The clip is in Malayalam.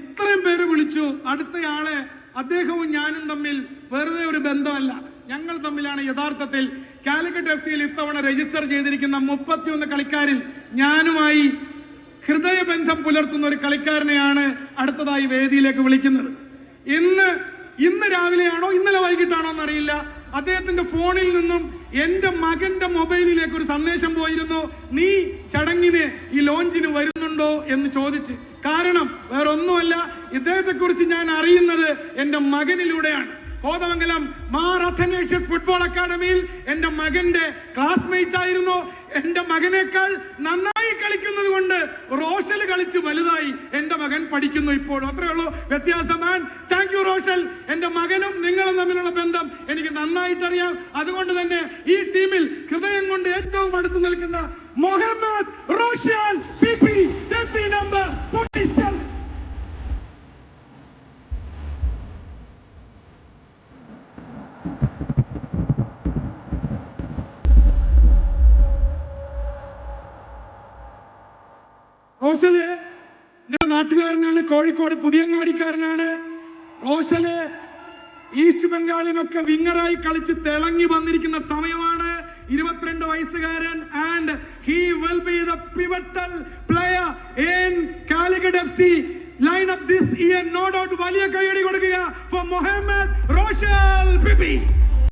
പേര് വിളിച്ചു. അടുത്തയാളെ അദ്ദേഹവും ഞാനും തമ്മിൽ വെറുതെ ഒരു ബന്ധമല്ല. ഞങ്ങൾ തമ്മിലാണ് യഥാർത്ഥത്തിൽ കാലിക്കറ്റ് എഫ് സിയിൽ ഇത്തവണ രജിസ്റ്റർ ചെയ്തിരിക്കുന്ന മുപ്പത്തിയൊന്ന് കളിക്കാരിൽ ഞാനുമായി ഹൃദയബന്ധം പുലർത്തുന്ന ഒരു കളിക്കാരനെയാണ് അടുത്തതായി വേദിയിലേക്ക് വിളിക്കുന്നത്. ഇന്ന് ഇന്ന് രാവിലെയാണോ ഇന്നലെ വൈകിട്ടാണോ എന്നറിയില്ല. അദ്ദേഹത്തിന്റെ ഫോണിൽ നിന്നും എന്റെ മകന്റെ മൊബൈലിലേക്ക് ഒരു സന്ദേശം പോയിരുന്നു. നീ ചടങ്ങിന് ഈ ലോഞ്ചിന് വരുന്നുണ്ടോ? എന്ന് ചോദിച്ച്. കാരണം വേറെ ഇദ്ദേഹത്തെ കുറിച്ച് ഞാൻ അറിയുന്നത് എന്റെ മകനിലൂടെയാണ്. കോതമംഗലം മാർ അഥനേഷ്യസ് ഫുട്ബോൾ അക്കാദമിയിൽ എന്റെ മകന്റെ ക്ലാസ്മേറ്റ് ആയിരുന്നു എന്റെ മകനേക്കാൾ നന്നായി കളിക്കുന്നത് കൊണ്ട് റോഷൽ കളിച്ച് വലുതായി എന്റെ മകൻ പഠിക്കുന്നു ഇപ്പോഴും. അത്രേ ഉള്ളൂ. വ്യത്യാസം താങ്ക് യു റോഷൽ. എന്റെ മകനും നിങ്ങളും തമ്മിലുള്ള ബന്ധം എനിക്ക് നന്നായിട്ട് അറിയാം അതുകൊണ്ട് തന്നെ ഈ ടീമിൽ ഹൃദയം കൊണ്ട് ഏറ്റവും അടുത്ത് നിൽക്കുന്ന മുഹമ്മദ് റോഷൽ നമ്പർ 47 എന്റെ നാട്ടുകാരനാണ് കോഴിക്കോട് പുതിയങ്ങാടിക്കാരനാണ്. റോസൽ ഈസ്റ്റ് ബംഗാളിനൊക്കെ വിങ്ങറായി കളിച്ച് തിളങ്ങി വന്നിരിക്കുന്ന സമയമാണ്. ഇരുപത്തിരണ്ട് വയസ്സുകാരൻ and he will be the pivotal player in Calicut F C line up this year no doubt വലിയ കൈയടി കൊടുക്കുക ഫോർ മൊഹമ്മദ് റോഷൽ പിപി